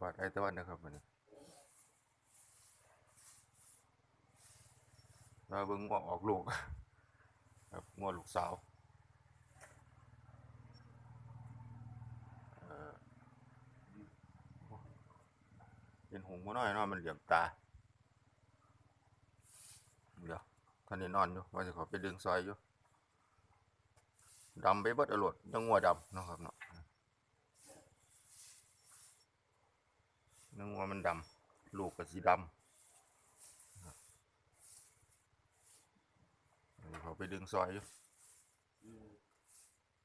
บาดไอ้ตะวันนะครับวันนี้มาเบิ่งงวออกลูกครับงวลูกสาวเอ่อเป็นหงส์น้อยนาะมันเหลี่ยมตา เดี๋ยวท่านนี้นอนอยู่ว่าจะขอไปดึงซอยอยู่ดำไปเบิดอรรถยังงัวดำนะครับเนาะ นึกว่ามันดำลูกก็สีดำเขาไปดึงซอยอยู่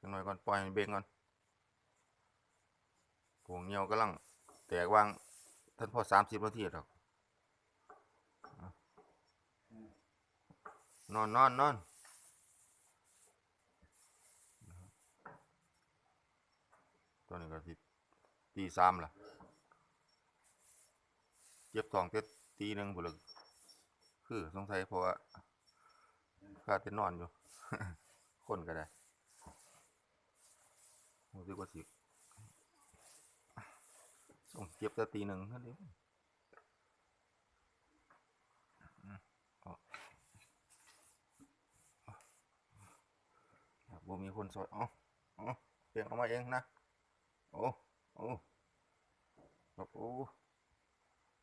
จังหน่อยก่อนปล่อยเบ่งก่อนพวงเงียวกำลังแตกวางท่านพ่อสามสิบนาทีหรอกนอนนอนนอนตัวนี้ก็สิตีสามละ เจ็บท้องเต็ดตีหนึ่งบุเลยคือสงสัยเพราะว่าข้าจะนอนอยู่ คนก็ได้รู้สึกว่าสิส่งเจ็บแต่ตีหนึ่งนั่นเองอืมเอาครับบ่มีคนสอยเอ๋ออ๋อเปลี่ยนออกมาเองนะ โอ้ โอ้ครับโอ้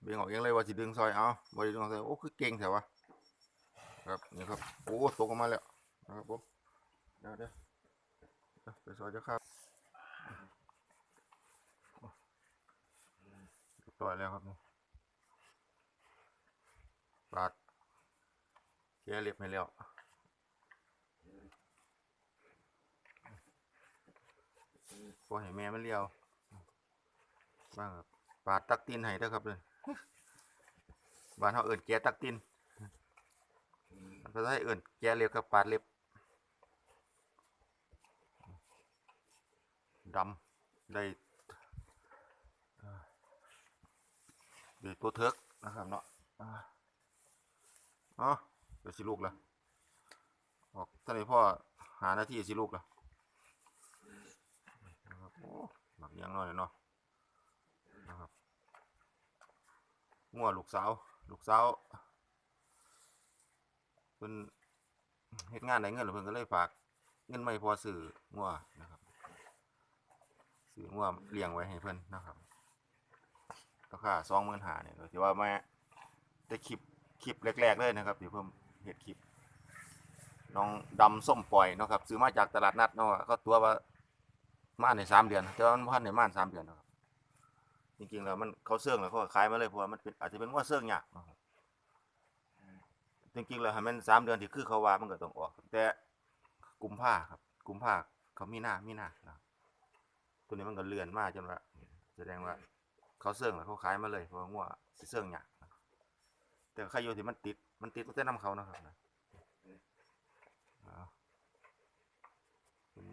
เบี่ยงออกเองเลยว่าสิดึงซอยเอาบ่ได้ดึงซอยโอ้คือเก่งแถววะครับนี่ครับโอ้ตกออกมาแล้วนะครับผมเดี๋ยวเดี๋ยวไปซอยเจะครับเรียบร้อยแล้วครับนี่ปาดแกะเรียบให้แล้วพอให้แม่มันเลี้ยวบ้างครับปาดตักตีนให้เด้อครับเลย บ้านเขาเอิ่นแกตักตีนภาษาไทยเอิ่นแกเล็บครับปาดเล็บดำได้ด้ตัวเทิกนะครับเนาะอ่าอ๋อเดี๋ยวสิลูกละออกตอนนี้พ่อหาหน้าที่สิลูกละนะครับโอ้หมักยังน้อยเนาะนะครับ งัวลูกสาว ลูกสาวเพิ่นเฮ็ดงานได้เงินแล้วเพิ่นก็เลยฝาก เงินไม่พอซื้องัวนะครับซื้องัวเลี้ยงไว้ให้เพิ่นนะครับราคาสองหมื่นหาเนี่ยถือว่าแม่ได้คลิปคลิปแรกๆเลยนะครับที่เพิ่มเฮ็ดคลิปน้องดำส้มปล่อยเนาะครับซื้อมาจากตลาดนัดเนาะก็ตัวว่ามานในสามเดือนแต่ว่ามันพันในม่านสามเดือนนะครับ จริงๆแล้วมันเขาเสื่องแล้วเขาก็ขายมาเลยเพราะว่ามันเป็นอาจจะเป็นว่าเสื่องยากเนะครับจริงๆแล้วให้มันสามเดือนที่คือเขาว่ามันก็ต้องออก แต่กุมภาครับกุมภาเขามีหน้ามีหน้านะตัวนี้มันก็เลื่อนมากจนว่าแสดงว่าเขาเสื่องแล้วเขาขายมาเลยเพราะว่างัวสิเสื่องยากนะครับแต่ใครอยู่ที่มันติดมันติดตั้งแต่น้ำเขานะครับนะ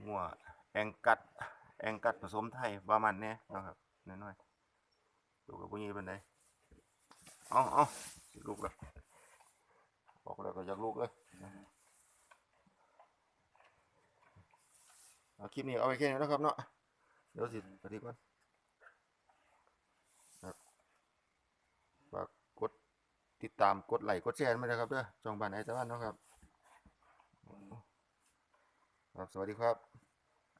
งัวแองกัดแองกัดผสมไทยประมาณนี้นะครับน้อยๆ ดูกับพวกนี้เป็นไงเอาเอาลูกละบอกแล้วก็อยากลูกเลยเอาคลิปนี้เอาไว้แค่นี้นะครับเนาะเดี๋ยวสิปฏิก่อนครับฝากกดติดตามกดไลค์กดแชร์มาเลยครับเด้อจองบ้านไอ้ตะวันเนาะครับครับสวัสดีครับ